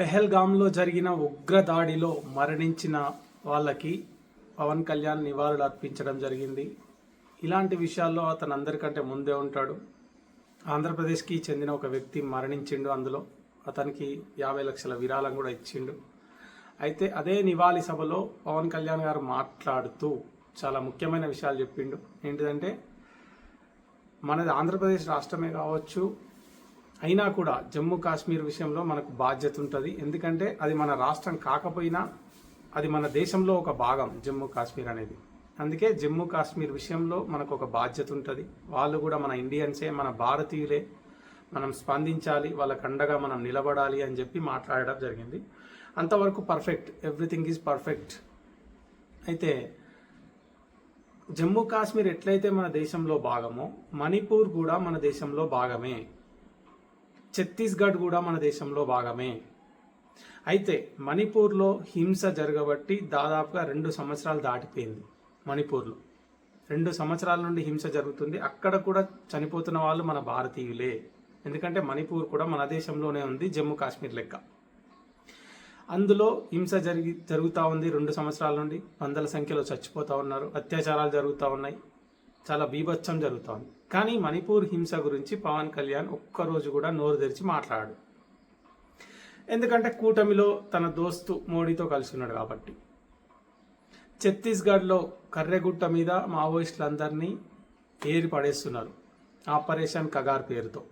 పెహల్గాంలో జరిగిన ఉగ్రదాడిలో మరణించిన వాళ్ళకి పవన్ కళ్యాణ్ నివాళులు అర్పించడం జరిగింది. ఇలాంటి విషయాల్లో అతను అందరికంటే ముందే ఉంటాడు. ఆంధ్రప్రదేశ్కి చెందిన ఒక వ్యక్తి మరణించిండు అందులో. అతనికి యాభై లక్షల విరాళం కూడా ఇచ్చిండు. అయితే అదే నివాళి సభలో పవన్ కళ్యాణ్ గారు మాట్లాడుతూ చాలా ముఖ్యమైన విషయాలు చెప్పిండు. ఏంటిదంటే మనది ఆంధ్రప్రదేశ్ రాష్ట్రమే కావచ్చు అయినా కూడా జమ్మూ కాశ్మీర్ విషయంలో మనకు బాధ్యత ఉంటుంది. ఎందుకంటే అది మన రాష్ట్రం కాకపోయినా అది మన దేశంలో ఒక భాగం జమ్మూ కాశ్మీర్ అనేది. అందుకే జమ్మూ కాశ్మీర్ విషయంలో మనకు ఒక బాధ్యత ఉంటుంది. వాళ్ళు కూడా మన ఇండియన్సే మన భారతీయులే. మనం స్పందించాలి వాళ్ళకు అండగా మనం నిలబడాలి అని చెప్పి మాట్లాడడం జరిగింది. అంతవరకు పర్ఫెక్ట్ ఎవ్రీథింగ్ ఈజ్ పర్ఫెక్ట్. అయితే జమ్మూ కాశ్మీర్ ఎట్లయితే మన దేశంలో భాగమో మణిపూర్ కూడా మన దేశంలో భాగమే. ఛత్తీస్గఢ్ కూడా మన దేశంలో భాగమే. అయితే మణిపూర్లో హింస జరగబట్టి దాదాపుగా రెండు సంవత్సరాలు దాటిపోయింది మణిపూర్లో. రెండు సంవత్సరాల నుండి హింస జరుగుతుంది. అక్కడ కూడా చనిపోతున్న వాళ్ళు మన భారతీయులే. ఎందుకంటే మణిపూర్ కూడా మన దేశంలోనే ఉంది జమ్మూ కాశ్మీర్ లెక్క. అందులో హింస జరిగి జరుగుతూ ఉంది రెండు సంవత్సరాల నుండి. వందల సంఖ్యలో చచ్చిపోతూ ఉన్నారు. అత్యాచారాలు జరుగుతూ ఉన్నాయి. చాలా బీభత్సం జరుగుతూ ఉంది. కానీ మణిపూర్ హింస గురించి పవన్ కళ్యాణ్ ఒక్కరోజు కూడా నోరు తెరిచి మాట్లాడు ఎందుకంటే కూటమిలో తన దోస్తు మోడీతో కలిసి ఉన్నాడు కాబట్టి. ఛత్తీస్గఢ్లో కర్రెగుట్ట మీద మావోయిస్టులందరినీ ఏరి పడేస్తున్నారు ఆపరేషన్ కగార్ పేరుతో.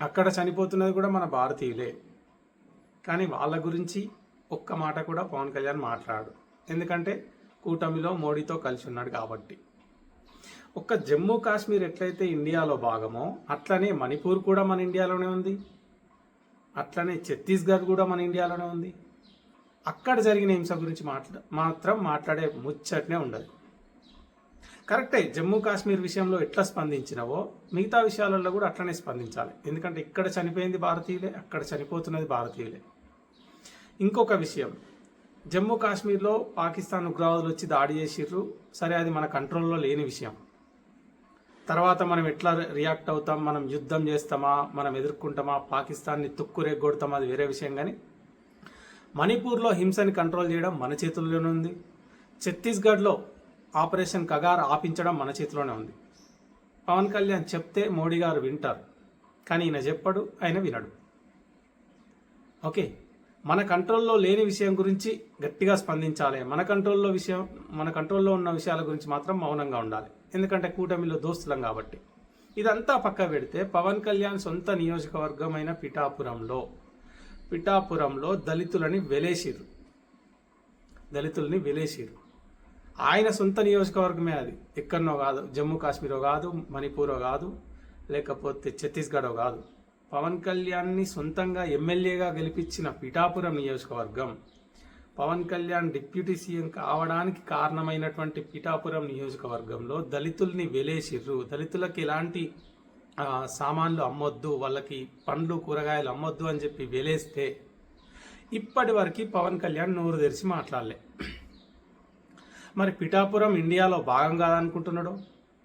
అక్కడ చనిపోతున్నది కూడా మన భారతీయులే. కానీ వాళ్ళ గురించి ఒక్క మాట కూడా పవన్ కళ్యాణ్ మాట్లాడు ఎందుకంటే కూటమిలో మోడీతో కలిసి ఉన్నాడు కాబట్టి. ఒక్క జమ్మూ కాశ్మీర్ ఎట్లయితే ఇండియాలో భాగమో అట్లనే మణిపూర్ కూడా మన ఇండియాలోనే ఉంది. అట్లనే ఛత్తీస్గఢ్ కూడా మన ఇండియాలోనే ఉంది. అక్కడ జరిగిన హింస గురించి మాట్లా మాత్రం మాట్లాడే ముచ్చటనే ఉండదు. కరెక్టే జమ్మూ కాశ్మీర్ విషయంలో ఎట్లా స్పందించినవో మిగతా విషయాలలో కూడా అట్లనే స్పందించాలి. ఎందుకంటే ఇక్కడ చనిపోయింది భారతీయులే అక్కడ చనిపోతున్నది భారతీయులే. ఇంకొక విషయం జమ్మూ కాశ్మీర్లో పాకిస్తాన్ ఉగ్రవాదులు వచ్చి దాడి చేసిర్రు. సరే అది మన కంట్రోల్లో లేని విషయం. తర్వాత మనం ఎట్లా రియాక్ట్ అవుతాం? మనం యుద్ధం చేస్తామా? మనం ఎదుర్కొంటామా? పాకిస్తాన్ని తుక్కురేగొడతామా అది వేరే విషయం కానీ మణిపూర్లో హింసని కంట్రోల్ చేయడం మన చేతుల్లోనే ఉంది. ఛత్తీస్గఢ్లో ఆపరేషన్ కగార్ ఆపించడం మన చేతిలోనే ఉంది. పవన్ కళ్యాణ్ చెప్తే మోడీ గారు వింటారు. కానీ ఈయన చెప్పడు ఆయన వినడు. ఓకే. మన కంట్రోల్లో లేని విషయం గురించి గట్టిగా స్పందించాలి. మన కంట్రోల్లో విషయం మన కంట్రోల్లో ఉన్న విషయాల గురించి మాత్రం మౌనంగా ఉండాలి. ఎందుకంటే కూటమిలో దోస్తులం కాబట్టి. ఇదంతా పక్క పెడితే పవన్ కళ్యాణ్ సొంత నియోజకవర్గమైన పిఠాపురంలో పిఠాపురంలో దళితులని వెలేసిరు దళితుల్ని వెలేసిరు ఆయన సొంత నియోజకవర్గమే అది. ఎక్కడనో కాదు. జమ్మూ కాశ్మీరో కాదు మణిపూరో కాదు లేకపోతే ఛత్తీస్గఢో కాదు. పవన్ కళ్యాణ్ని సొంతంగా ఎమ్మెల్యేగా గెలిపించిన పిఠాపురం నియోజకవర్గం పవన్ కళ్యాణ్ డిప్యూటీ సీఎం కావడానికి కారణమైనటువంటి పిఠాపురం నియోజకవర్గంలో దళితుల్ని వెలేసిర్రు. దళితులకు ఎలాంటి సామాన్లు అమ్మొద్దు వాళ్ళకి పండ్లు కూరగాయలు అమ్మొద్దు అని చెప్పి వెలేస్తే ఇప్పటి వరకు పవన్ కళ్యాణ్ నోరు తెరిచి మాట్లాడలే. మరి పిఠాపురం ఇండియాలో భాగం కాదనుకుంటున్నాడు?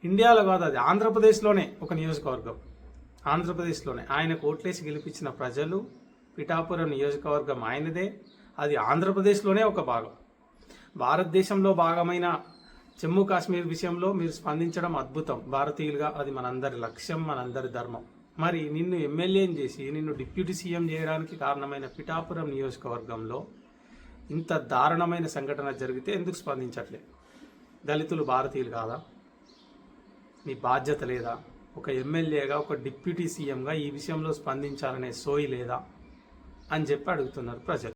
ఇండియాలో కాదు అది ఆంధ్రప్రదేశ్లోనే ఒక నియోజకవర్గం. ఆంధ్రప్రదేశ్లోనే. ఆయన కోట్లేసి గెలిపించిన ప్రజలు పిఠాపురం నియోజకవర్గం ఆయనదే. అది ఆంధ్రప్రదేశ్లోనే ఒక భాగం. భారతదేశంలో భాగమైన జమ్మూ కాశ్మీర్ విషయంలో మీరు స్పందించడం అద్భుతం. భారతీయులుగా అది మనందరి లక్ష్యం మనందరి ధర్మం. మరి నిన్ను ఎమ్మెల్యేని చేసి నిన్ను డిప్యూటీ సీఎం చేయడానికి కారణమైన పిఠాపురం నియోజకవర్గంలో ఇంత దారుణమైన సంఘటన జరిగితే ఎందుకు స్పందించట్లే? దళితులు భారతీయులు కాదా? మీ బాధ్యత లేదా? ఒక ఎమ్మెల్యేగా ఒక డిప్యూటీ సీఎంగా ఈ విషయంలో స్పందించాలనే సోయి లేదా? అని చెప్పి అడుగుతున్నారు ప్రజలు.